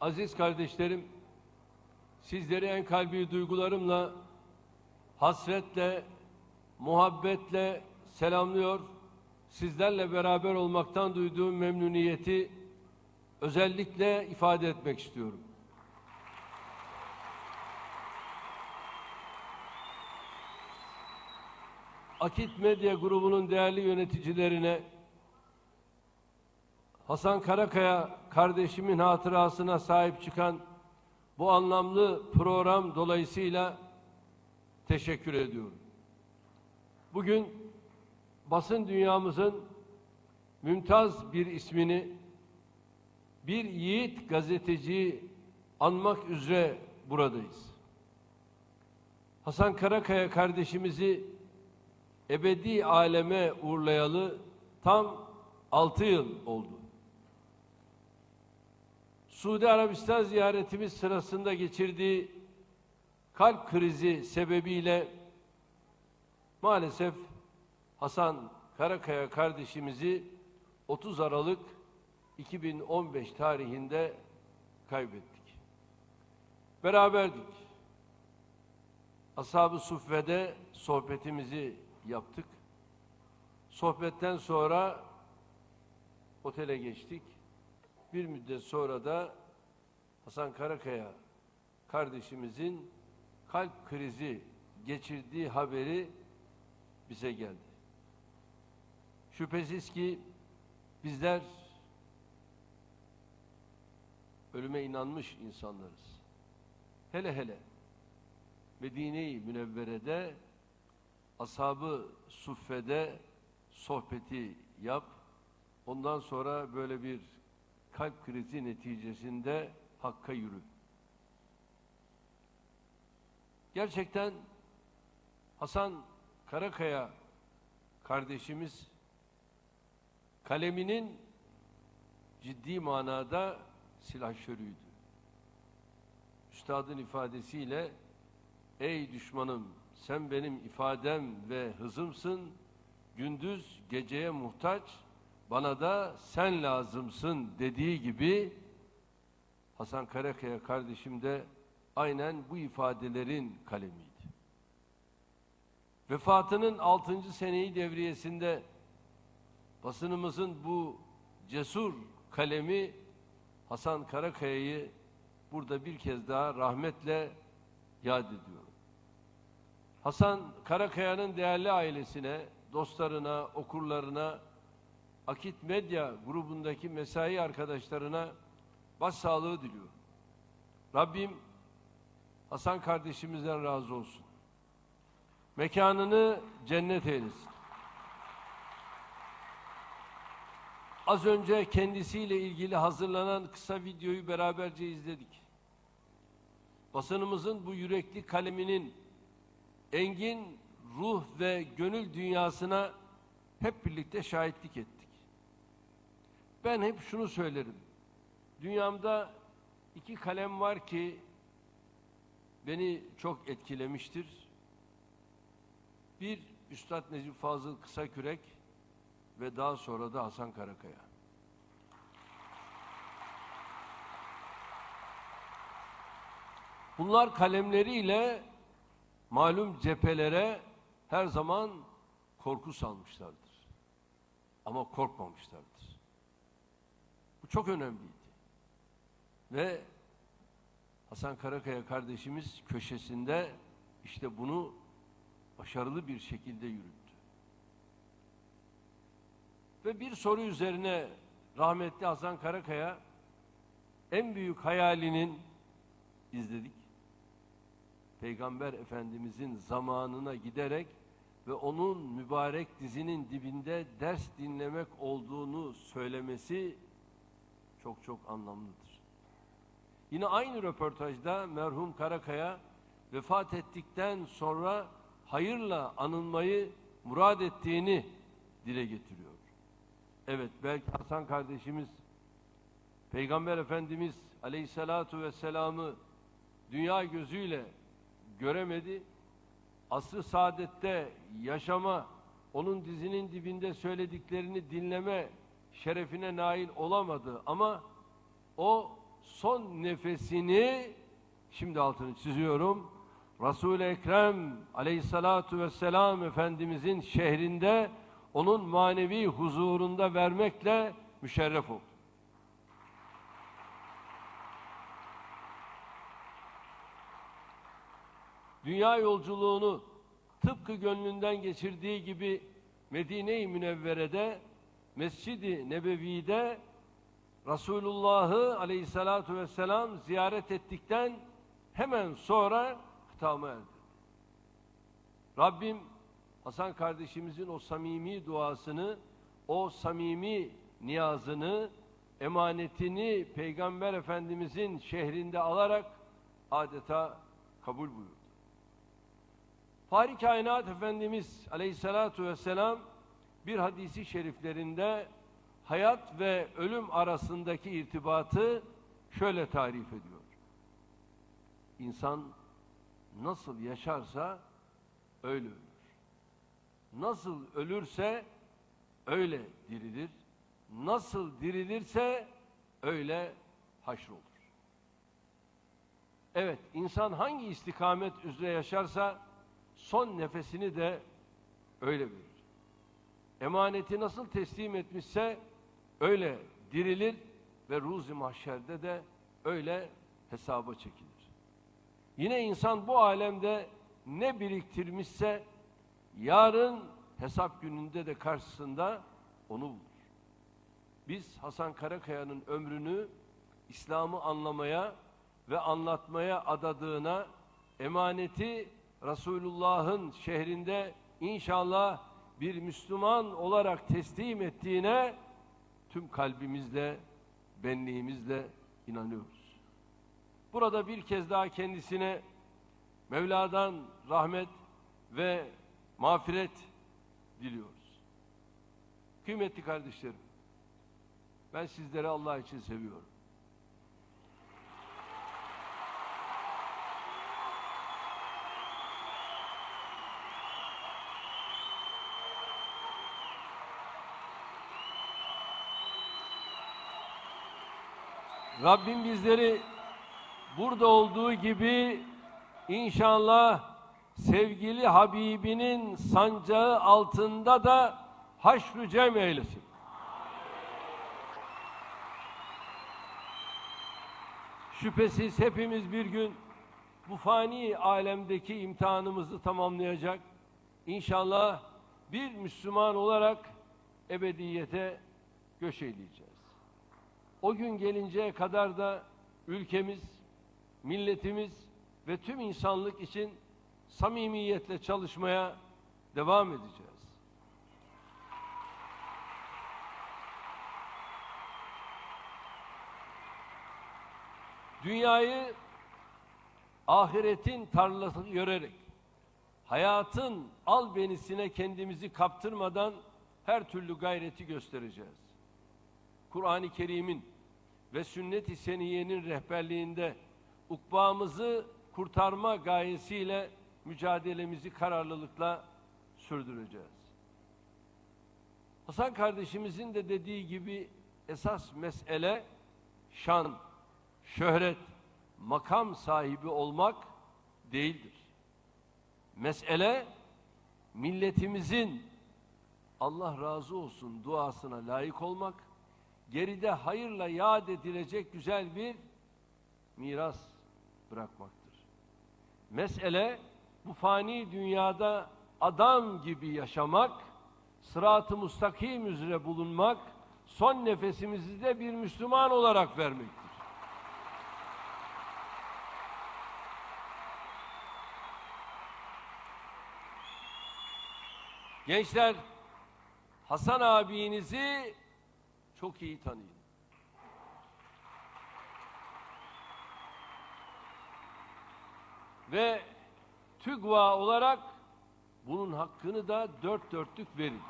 Aziz kardeşlerim, sizleri en kalbi duygularımla, hasretle, muhabbetle selamlıyor. Sizlerle beraber olmaktan duyduğum memnuniyeti özellikle ifade etmek istiyorum. Akit Medya grubunun değerli yöneticilerine, Hasan Karakaya kardeşimin hatırasına sahip çıkan bu anlamlı program dolayısıyla teşekkür ediyorum. Bugün basın dünyamızın mümtaz bir ismini bir yiğit gazeteciyi anmak üzere buradayız. Hasan Karakaya kardeşimizi ebedi aleme uğurlayalı tam altı yıl oldu. Suudi Arabistan ziyaretimiz sırasında geçirdiği kalp krizi sebebiyle maalesef Hasan Karakaya kardeşimizi 30 Aralık 2015 tarihinde kaybettik. Beraberdik. Ashab-ı Suffe'de sohbetimizi yaptık. Sohbetten sonra otele geçtik. Bir müddet sonra da Hasan Karakaya kardeşimizin kalp krizi geçirdiği haberi bize geldi. Şüphesiz ki bizler ölüme inanmış insanlarız. Hele hele Medine-i Münevvere'de ashabı suffede sohbeti yap. Ondan sonra böyle bir kalp krizi neticesinde hakka yürü. Gerçekten Hasan Karakaya kardeşimiz kaleminin ciddi manada silahşörüydü. Üstadın ifadesiyle ey düşmanım sen benim ifadem ve hızımsın gündüz geceye muhtaç bana da sen lazımsın dediği gibi Hasan Karakaya kardeşim de aynen bu ifadelerin kalemiydi. Vefatının 6. seneyi devriyesinde basınımızın bu cesur kalemi Hasan Karakaya'yı burada bir kez daha rahmetle yad ediyorum. Hasan Karakaya'nın değerli ailesine, dostlarına, okurlarına, Akit Medya grubundaki mesai arkadaşlarına başsağlığı diliyorum. Rabbim Hasan kardeşimizden razı olsun. Mekanını cennet eylesin. Az önce kendisiyle ilgili hazırlanan kısa videoyu beraberce izledik. Basınımızın bu yürekli kaleminin engin ruh ve gönül dünyasına hep birlikte şahitlik ettik. Ben hep şunu söylerim. Dünyamda iki kalem var ki beni çok etkilemiştir. Bir Üstad Necip Fazıl Kısakürek ve daha sonra da Hasan Karakaya. Bunlar kalemleriyle malum cephelere her zaman korku salmışlardır. Ama korkmamışlardır. Çok önemliydi. Ve Hasan Karakaya kardeşimiz köşesinde işte bunu başarılı bir şekilde yürüttü. Ve bir soru üzerine rahmetli Hasan Karakaya en büyük hayalinin izledik. Peygamber Efendimizin zamanına giderek ve onun mübarek dizinin dibinde ders dinlemek olduğunu söylemesi çok çok anlamlıdır. Yine aynı röportajda merhum Karakaya vefat ettikten sonra hayırla anılmayı murad ettiğini dile getiriyor. Evet belki Hasan kardeşimiz Peygamber Efendimiz Aleyhisselatu Vesselam'ı dünya gözüyle göremedi. Asr-ı saadette yaşama, onun dizinin dibinde söylediklerini dinleme şerefine nail olamadı ama o son nefesini şimdi altını çiziyorum. Resul-i Ekrem aleyhissalatu vesselam Efendimizin şehrinde onun manevi huzurunda vermekle müşerref oldu. Dünya yolculuğunu tıpkı gönlünden geçirdiği gibi Medine-i Münevvere'de, Mescid-i Nebevi'de Resulullah'ı aleyhissalatu vesselam ziyaret ettikten hemen sonra hıtama erdi. Rabbim Hasan kardeşimizin o samimi duasını, o samimi niyazını, emanetini Peygamber Efendimizin şehrinde alarak adeta kabul buyurdu. Fahri Kainat Efendimiz Aleyhisselatu Vesselam bir hadisi şeriflerinde hayat ve ölüm arasındaki irtibatı şöyle tarif ediyor. İnsan nasıl yaşarsa öyle ölür. Nasıl ölürse öyle dirilir. Nasıl dirilirse öyle haşrolur. Evet, insan hangi istikamet üzere yaşarsa son nefesini de öyle verir. Emaneti nasıl teslim etmişse öyle dirilir ve ruzi mahşerde de öyle hesaba çekilir. Yine insan bu alemde ne biriktirmişse yarın hesap gününde de karşısında onu bulur. Biz Hasan Karakaya'nın ömrünü İslam'ı anlamaya ve anlatmaya adadığına emaneti Resulullah'ın şehrinde inşallah bir Müslüman olarak teslim ettiğine tüm kalbimizle, benliğimizle inanıyoruz. Burada bir kez daha kendisine Mevla'dan rahmet ve mağfiret diliyoruz. Kıymetli kardeşlerim, ben sizleri Allah için seviyorum. Rabbim bizleri burada olduğu gibi inşallah sevgili Habibinin sancağı altında da haşr cem eylesin. Şüphesiz hepimiz bir gün bu fani alemdeki imtihanımızı tamamlayacak. İnşallah bir Müslüman olarak ebediyete göç eyleyeceğiz. O gün gelinceye kadar da ülkemiz, milletimiz ve tüm insanlık için samimiyetle çalışmaya devam edeceğiz. Dünyayı ahiretin tarlası görerek hayatın albenisine kendimizi kaptırmadan her türlü gayreti göstereceğiz. Kur'an-ı Kerim'in ve sünnet-i seniyenin rehberliğinde ukbamızı kurtarma gayesiyle mücadelemizi kararlılıkla sürdüreceğiz. Hasan kardeşimizin de dediği gibi esas mesele şan, şöhret, makam sahibi olmak değildir. Mesele milletimizin Allah razı olsun duasına layık olmak, geride hayırla yad edilecek güzel bir miras bırakmaktır. Mesele bu fani dünyada adam gibi yaşamak, sırat-ı mustakim üzere bulunmak, son nefesimizi de bir Müslüman olarak vermektir. Gençler, Hasan abinizi çok iyi tanıyın. Ve TÜGVA olarak bunun hakkını da dört dörtlük verin.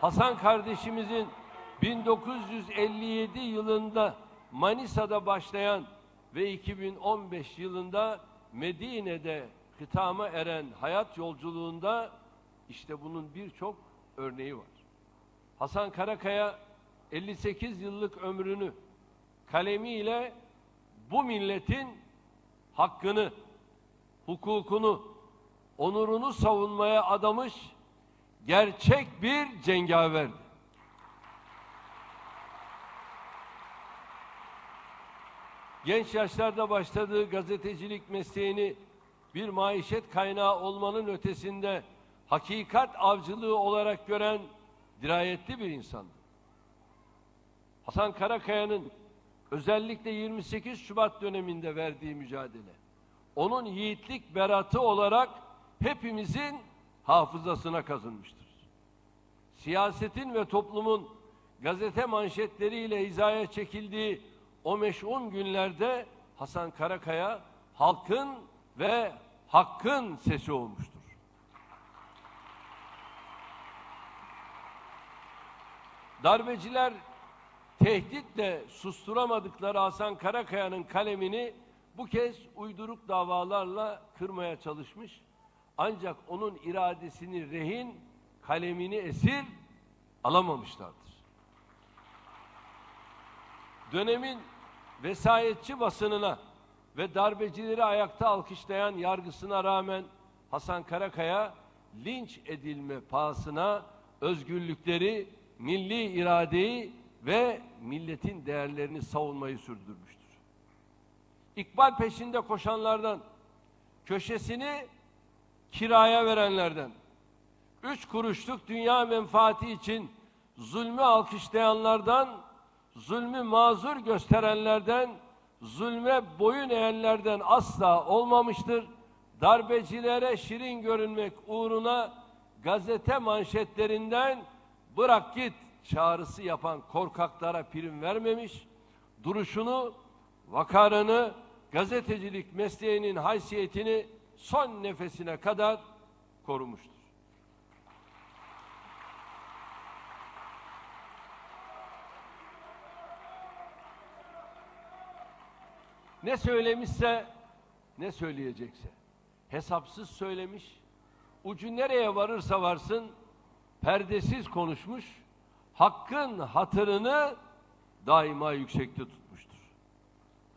Hasan kardeşimizin 1957 yılında Manisa'da başlayan ve 2015 yılında Medine'de hitama eren hayat yolculuğunda işte bunun birçok örneği var. Hasan Karakaya 58 yıllık ömrünü kalemiyle bu milletin hakkını, hukukunu, onurunu savunmaya adamış gerçek bir cengaverdi. Genç yaşlarda başladığı gazetecilik mesleğini bir maişet kaynağı olmanın ötesinde hakikat avcılığı olarak gören dirayetli bir insandı. Hasan Karakaya'nın özellikle 28 Şubat döneminde verdiği mücadele, onun yiğitlik beratı olarak hepimizin hafızasına kazınmıştır. Siyasetin ve toplumun gazete manşetleriyle hizaya çekildiği o meşhum günlerde Hasan Karakaya halkın ve hakkın sesi olmuştur. Darbeciler tehditle susturamadıkları Hasan Karakaya'nın kalemini bu kez uyduruk davalarla kırmaya çalışmış. Ancak onun iradesini rehin, kalemini esir alamamışlardır. Dönemin vesayetçi basınına ve darbecileri ayakta alkışlayan yargısına rağmen Hasan Karakaya linç edilme pahasına özgürlükleri, milli iradeyi ve milletin değerlerini savunmayı sürdürmüştür. İkbal peşinde koşanlardan, köşesini kiraya verenlerden, üç kuruşluk dünya menfaati için zulmü alkışlayanlardan, zulmü mazur gösterenlerden, zulme boyun eğenlerden asla olmamıştır. Darbecilere şirin görünmek uğruna gazete manşetlerinden bırak git çağrısı yapan korkaklara prim vermemiş, duruşunu, vakarını, gazetecilik mesleğinin haysiyetini son nefesine kadar korumuştur. Ne söylemişse, ne söyleyecekse. Hesapsız söylemiş, ucu nereye varırsa varsın, perdesiz konuşmuş, hakkın hatırını daima yüksekte tutmuştur.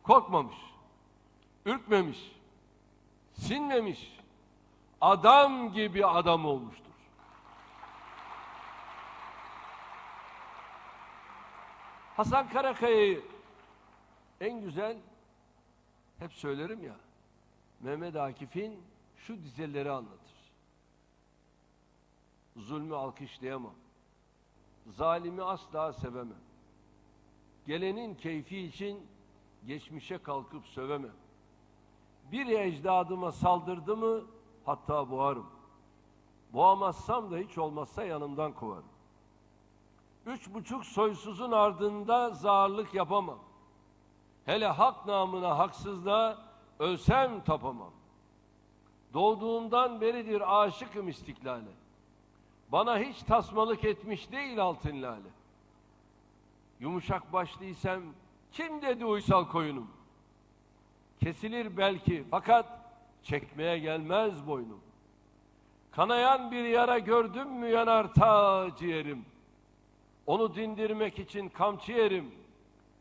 Korkmamış, ürkmemiş, sinmemiş, adam gibi adam olmuştur. Hasan Karakaya'yı en güzel hep söylerim ya Mehmet Akif'in şu dizeleri anlatır. Zulmü alkışlayamam. Zalimi asla sevemem. Gelenin keyfi için geçmişe kalkıp sövemem. Bir ecdadıma saldırdı mı hatta boğarım. Boğamazsam da hiç olmazsa yanımdan kovarım. Üç buçuk soysuzun ardında zarlık yapamam. Hele hak namına haksızlığa ölsem tapamam. Doğduğumdan beridir aşıkım istiklale. Bana hiç tasmalık etmiş değil altın lale. Yumuşak başlıysam kim dedi uysal koyunum? Kesilir belki fakat çekmeye gelmez boynum. Kanayan bir yara gördüm mü yanar ta ciğerim. Onu dindirmek için kamçı yerim,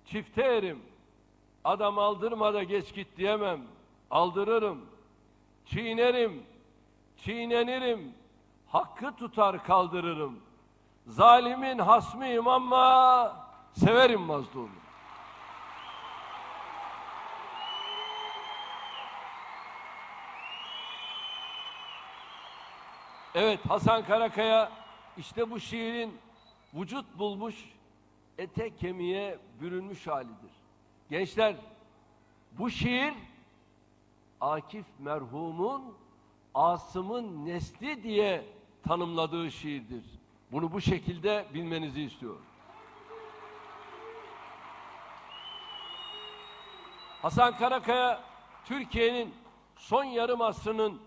çifte yerim. Adam aldırma da geç git diyemem. Aldırırım, çiğnerim, çiğnenirim, hakkı tutar kaldırırım. Zalimin hasmıyım ama severim mazlumu. Evet Hasan Karakaya işte bu şiirin vücut bulmuş, ete kemiğe bürünmüş halidir. Gençler bu şiir Akif merhumun Asım'ın nesli diye tanımladığı şiirdir. Bunu bu şekilde bilmenizi istiyorum. Hasan Karakaya Türkiye'nin son yarım asrının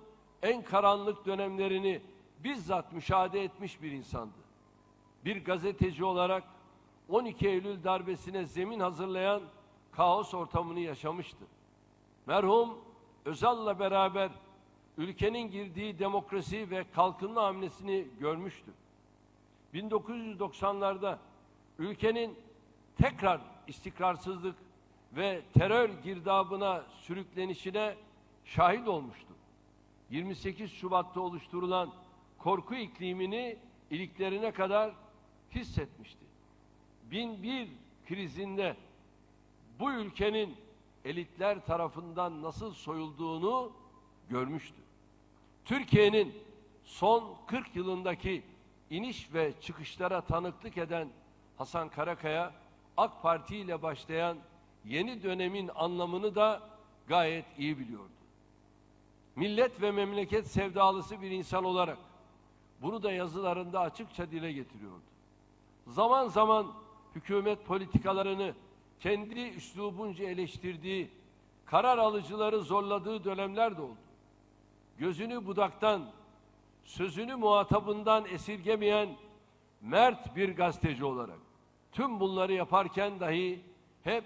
en karanlık dönemlerini bizzat müşahede etmiş bir insandı. Bir gazeteci olarak 12 Eylül darbesine zemin hazırlayan kaos ortamını yaşamıştı. Merhum Özal'la beraber ülkenin girdiği demokrasi ve kalkınma hamlesini görmüştü. 1990'larda ülkenin tekrar istikrarsızlık ve terör girdabına sürüklenişine şahit olmuştu. 28 Şubat'ta oluşturulan korku iklimini iliklerine kadar hissetmişti. 1001 krizinde bu ülkenin elitler tarafından nasıl soyulduğunu görmüştü. Türkiye'nin son 40 yılındaki iniş ve çıkışlara tanıklık eden Hasan Karakaya, AK Parti ile başlayan yeni dönemin anlamını da gayet iyi biliyordu. Millet ve memleket sevdalısı bir insan olarak bunu da yazılarında açıkça dile getiriyordu. Zaman zaman hükümet politikalarını kendi üslubunca eleştirdiği, karar alıcıları zorladığı dönemler de oldu. Gözünü budaktan, sözünü muhatabından esirgemeyen mert bir gazeteci olarak tüm bunları yaparken dahi hep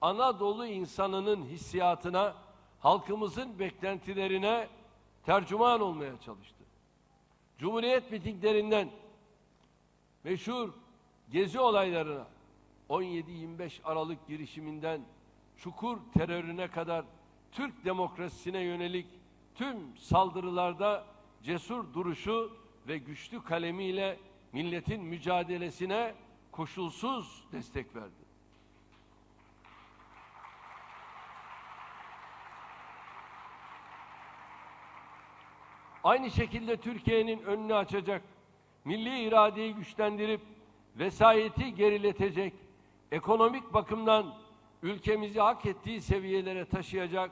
Anadolu insanının hissiyatına, halkımızın beklentilerine tercüman olmaya çalıştı. Cumhuriyet mitinglerinden meşhur gezi olaylarına 17-25 Aralık girişiminden çukur terörüne kadar Türk demokrasisine yönelik tüm saldırılarda cesur duruşu ve güçlü kalemiyle milletin mücadelesine koşulsuz destek verdi. Aynı şekilde Türkiye'nin önünü açacak, milli iradeyi güçlendirip vesayeti geriletecek, ekonomik bakımdan ülkemizi hak ettiği seviyelere taşıyacak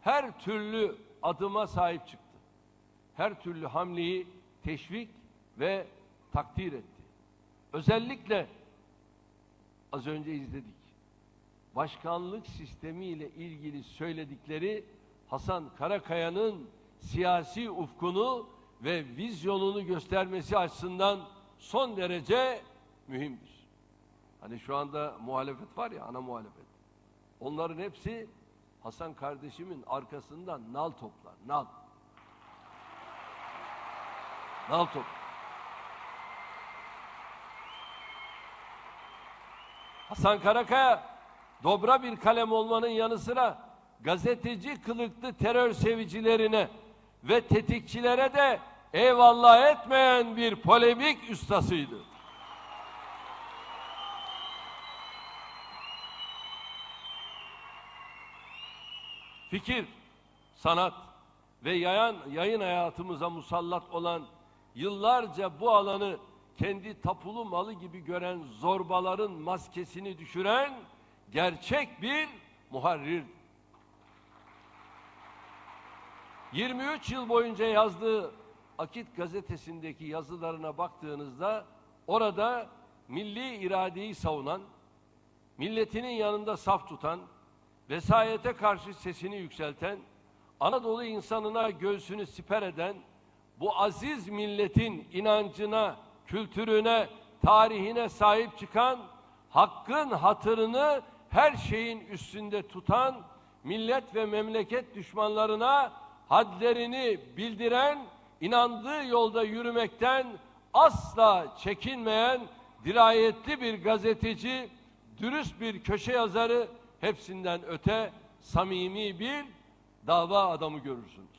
her türlü adıma sahip çıktı. Her türlü hamleyi teşvik ve takdir etti. Özellikle az önce izledik. Başkanlık sistemi ile ilgili söyledikleri Hasan Karakaya'nın siyasi ufkunu ve vizyonunu göstermesi açısından son derece mühimdir. Hani şu anda muhalefet var ya ana muhalefet. Onların hepsi Hasan kardeşimin arkasından nal toplar. Nal. Nal top. Hasan Karakaya dobra bir kalem olmanın yanı sıra gazeteci kılıklı terör sevicilerine ve tetikçilere de eyvallah etmeyen bir polemik ustasıydı. Fikir, sanat ve yayan, yayın hayatımıza musallat olan yıllarca bu alanı kendi tapulu malı gibi gören zorbaların maskesini düşüren gerçek bir muharrir. 23 yıl boyunca yazdığı Akit gazetesindeki yazılarına baktığınızda orada milli iradeyi savunan, milletinin yanında saf tutan, vesayete karşı sesini yükselten, Anadolu insanına göğsünü siper eden, bu aziz milletin inancına, kültürüne, tarihine sahip çıkan, hakkın hatırını her şeyin üstünde tutan, millet ve memleket düşmanlarına hadlerini bildiren, inandığı yolda yürümekten asla çekinmeyen dirayetli bir gazeteci, dürüst bir köşe yazarı, hepsinden öte samimi bir dava adamı görürsünüz.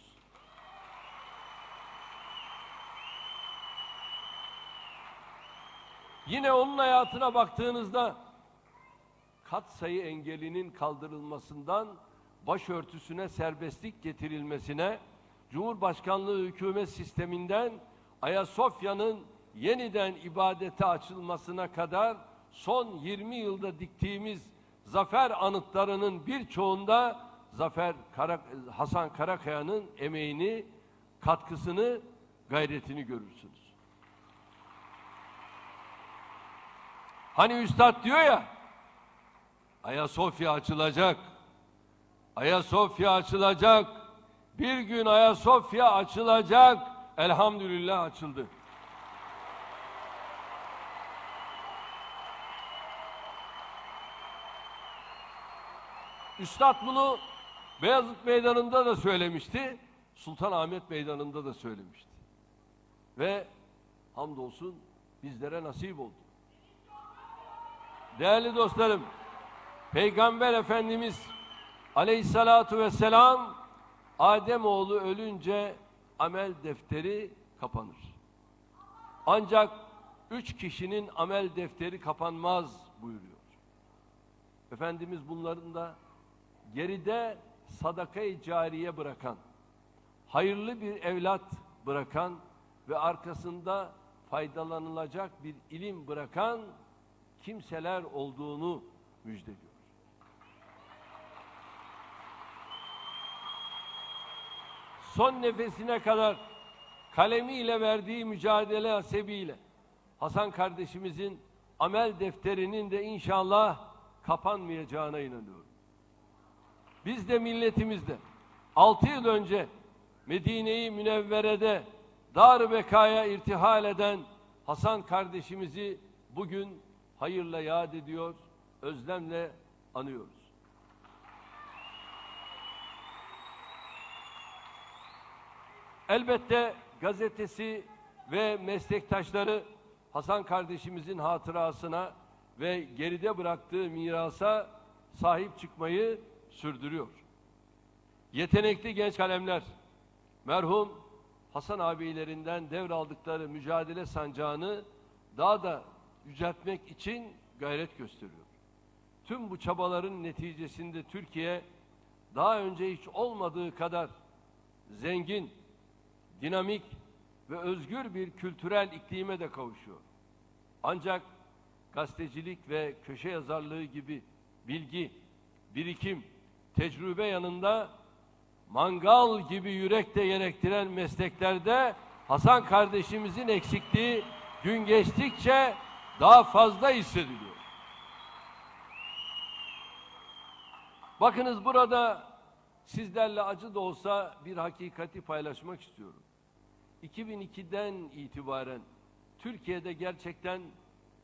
Yine onun hayatına baktığınızda kat sayı engelinin kaldırılmasından başörtüsüne serbestlik getirilmesine, Cumhurbaşkanlığı hükümet sisteminden Ayasofya'nın yeniden ibadete açılmasına kadar son 20 yılda diktiğimiz zafer anıtlarının birçoğunda Zafer Kara, Hasan Karakaya'nın emeğini, katkısını, gayretini görürsünüz. Hani üstad diyor ya, Ayasofya açılacak, Ayasofya açılacak, bir gün Ayasofya açılacak, elhamdülillah açıldı. Üstad bunu Beyazıt Meydanı'nda da söylemişti, Sultanahmet Meydanı'nda da söylemişti. Ve hamdolsun bizlere nasip oldu. Değerli dostlarım, Peygamber Efendimiz Aleyhissalatu vesselam Ademoğlu ölünce amel defteri kapanır. Ancak üç kişinin amel defteri kapanmaz buyuruyor. Efendimiz bunların da geride sadakayı cariye bırakan, hayırlı bir evlat bırakan ve arkasında faydalanılacak bir ilim bırakan kimseler olduğunu müjdeliyor. Son nefesine kadar kalemiyle verdiği mücadele hasebiyle Hasan kardeşimizin amel defterinin de inşallah kapanmayacağına inanıyorum. Biz de milletimizde 6 yıl önce Medine-i Münevvere'de dar bekaya irtihal eden Hasan kardeşimizi bugün hayırla yad ediyor, özlemle anıyoruz. Elbette gazetesi ve meslektaşları Hasan kardeşimizin hatırasına ve geride bıraktığı mirasa sahip çıkmayı sürdürüyor. Yetenekli genç kalemler, merhum Hasan abilerinden devraldıkları mücadele sancağını daha da yüceltmek için gayret gösteriyor. Tüm bu çabaların neticesinde Türkiye daha önce hiç olmadığı kadar zengin, dinamik ve özgür bir kültürel iklime de kavuşuyor. Ancak gazetecilik ve köşe yazarlığı gibi bilgi, birikim, tecrübe yanında mangal gibi yürekte gerektiren mesleklerde Hasan kardeşimizin eksikliği gün geçtikçe daha fazla hissediliyor. Bakınız burada sizlerle acı da olsa bir hakikati paylaşmak istiyorum. 2002'den itibaren Türkiye'de gerçekten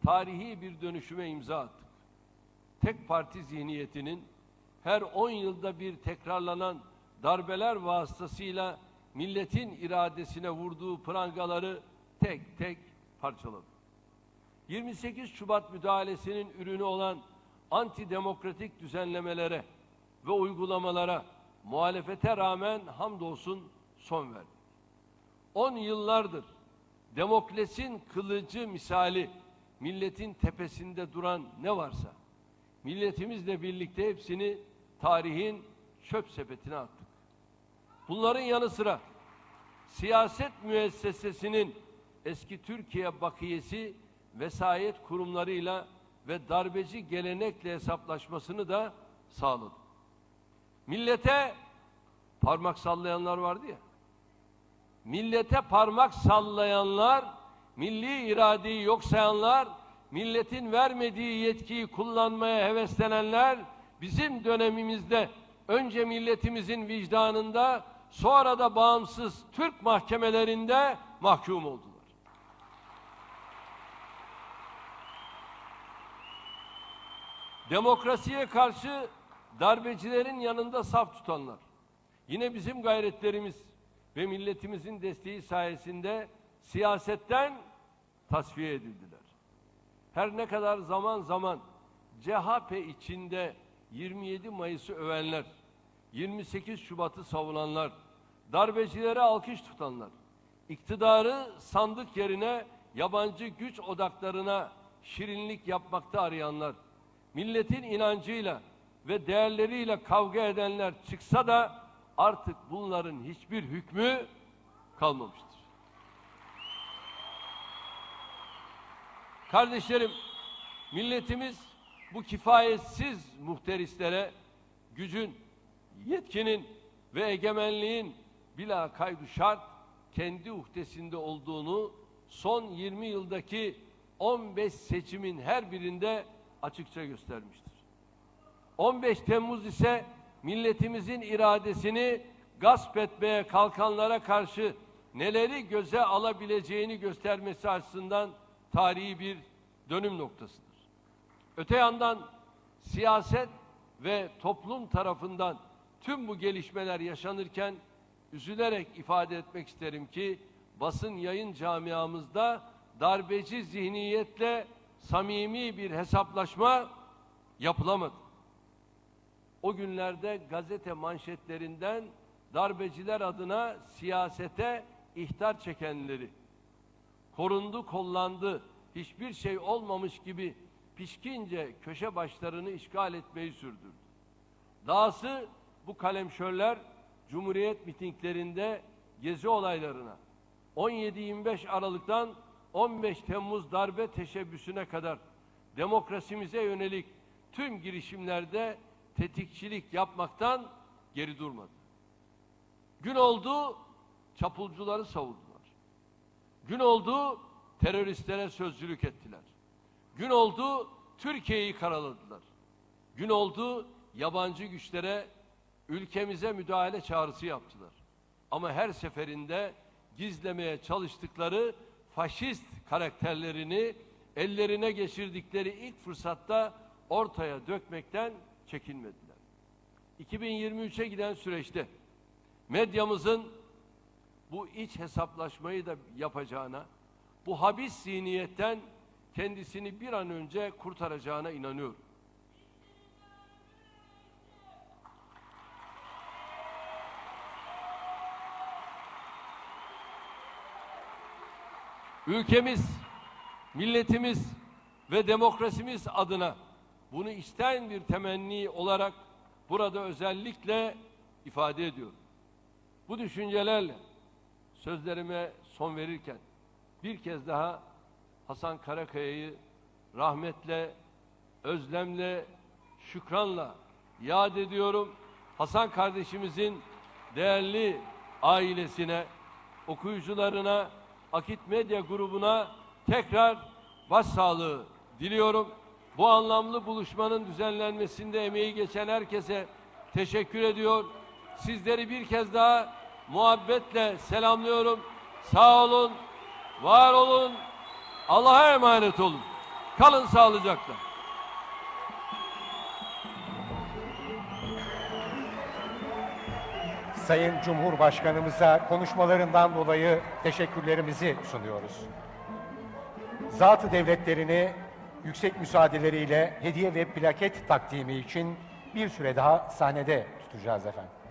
tarihi bir dönüşüme imza attık. Tek parti zihniyetinin her 10 yılda bir tekrarlanan darbeler vasıtasıyla milletin iradesine vurduğu prangaları tek tek parçaladı. 28 Şubat müdahalesinin ürünü olan antidemokratik düzenlemelere ve uygulamalara muhalefete rağmen hamdolsun son verdi. 10 yıllardır demokrasinin kılıcı misali milletin tepesinde duran ne varsa milletimizle birlikte hepsini tarihin çöp sepetine attık. Bunların yanı sıra siyaset müessesesinin eski Türkiye bakiyesi vesayet kurumlarıyla ve darbeci gelenekle hesaplaşmasını da sağladı. Millete parmak sallayanlar vardı ya. Millete parmak sallayanlar, milli iradeyi yok sayanlar, milletin vermediği yetkiyi kullanmaya heveslenenler bizim dönemimizde önce milletimizin vicdanında sonra da bağımsız Türk mahkemelerinde mahkum oldular. Demokrasiye karşı darbecilerin yanında saf tutanlar. Yine bizim gayretlerimiz ve milletimizin desteği sayesinde siyasetten tasfiye edildiler. Her ne kadar zaman zaman CHP içinde 27 Mayıs'ı övenler, 28 Şubat'ı savunanlar, darbecilere alkış tutanlar, iktidarı sandık yerine yabancı güç odaklarına şirinlik yapmakta arayanlar, milletin inancıyla ve değerleriyle kavga edenler çıksa da artık bunların hiçbir hükmü kalmamıştır. Kardeşlerim, milletimiz bu kifayetsiz muhterislere gücün, yetkinin ve egemenliğin bila kaydu şart kendi uhdesinde olduğunu son 20 yıldaki 15 seçimin her birinde açıkça göstermiştir. 15 Temmuz ise milletimizin iradesini gasp etmeye kalkanlara karşı neleri göze alabileceğini göstermesi açısından tarihi bir dönüm noktasıdır. Öte yandan siyaset ve toplum tarafından tüm bu gelişmeler yaşanırken üzülerek ifade etmek isterim ki basın yayın camiamızda darbeci zihniyetle samimi bir hesaplaşma yapılamadı. O günlerde gazete manşetlerinden darbeciler adına siyasete ihtar çekenleri korundu, kollandı, hiçbir şey olmamış gibi pişkince köşe başlarını işgal etmeyi sürdürdü. Dahası bu kalemşörler Cumhuriyet mitinglerinde gezi olaylarına 17-25 Aralık'tan 15 Temmuz darbe teşebbüsüne kadar demokrasimize yönelik tüm girişimlerde tetikçilik yapmaktan geri durmadı. Gün oldu çapulcuları savurdular. Gün oldu teröristlere sözcülük ettiler. Gün oldu Türkiye'yi karaladılar. Gün oldu yabancı güçlere ülkemize müdahale çağrısı yaptılar. Ama her seferinde gizlemeye çalıştıkları faşist karakterlerini ellerine geçirdikleri ilk fırsatta ortaya dökmekten çekinmediler. 2023'e giden süreçte medyamızın bu iç hesaplaşmayı da yapacağına, bu habis zihniyetten kendisini bir an önce kurtaracağına inanıyorum. Ülkemiz, milletimiz ve demokrasimiz adına bunu isteyen bir temenni olarak burada özellikle ifade ediyorum. Bu düşüncelerle sözlerime son verirken bir kez daha Hasan Karakaya'yı rahmetle, özlemle, şükranla yad ediyorum. Hasan kardeşimizin değerli ailesine, okuyucularına, Akit Medya grubuna tekrar başsağlığı diliyorum. Bu anlamlı buluşmanın düzenlenmesinde emeği geçen herkese teşekkür ediyor. Sizleri bir kez daha muhabbetle selamlıyorum. Sağ olun, var olun, Allah'a emanet olun. Kalın sağlıcakla. Sayın Cumhurbaşkanımıza konuşmalarından dolayı teşekkürlerimizi sunuyoruz. Zatı devletlerini yüksek müsaadeleriyle hediye ve plaket takdimi için bir süre daha sahnede tutacağız efendim.